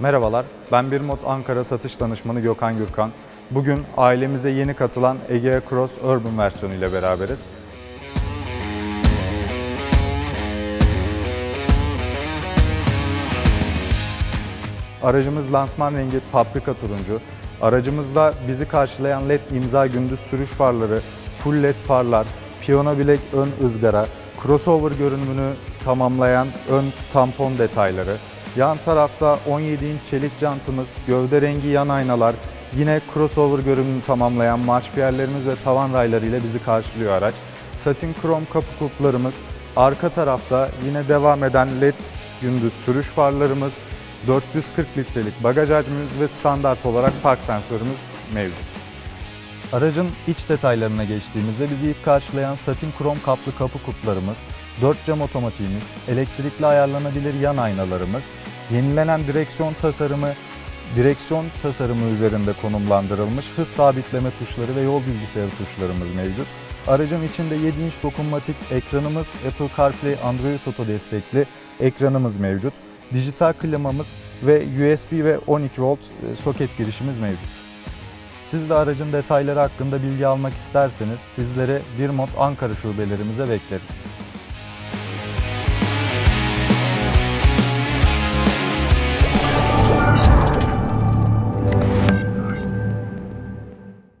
Merhabalar, ben Birmot Ankara satış danışmanı Gökhan Gürkan. Bugün ailemize yeni katılan Egea Cross Urban versiyonu ile beraberiz. Aracımız lansman rengi paprika turuncu. Aracımızda bizi karşılayan LED imza gündüz sürüş farları, full LED farlar, piyano bilek ön ızgara, crossover görünümünü tamamlayan ön tampon detayları, yan tarafta 17 inç çelik jantımız, gövde rengi yan aynalar, yine crossover görünümünü tamamlayan marşpiyerlerimiz ve tavan rayları ile bizi karşılıyor araç. Satin krom kapı kulplarımız, arka tarafta yine devam eden LED gündüz sürüş farlarımız, 440 litrelik bagaj hacmimiz ve standart olarak park sensörümüz mevcut. Aracın iç detaylarına geçtiğimizde bizi ilk karşılayan satin krom kaplı kapı kulplarımız, 4 cam otomatiğimiz, elektrikli ayarlanabilir yan aynalarımız, yenilenen direksiyon tasarımı, direksiyon tasarımı üzerinde konumlandırılmış hız sabitleme tuşları ve yol bilgisayarı tuşlarımız mevcut. Aracın içinde 7 inç dokunmatik ekranımız, Apple CarPlay, Android Auto destekli ekranımız mevcut. Dijital klimamız ve USB ve 12 volt e, soket girişimiz mevcut. Siz de aracın detayları hakkında bilgi almak isterseniz sizleri Birmot Ankara şubelerimize bekleriz.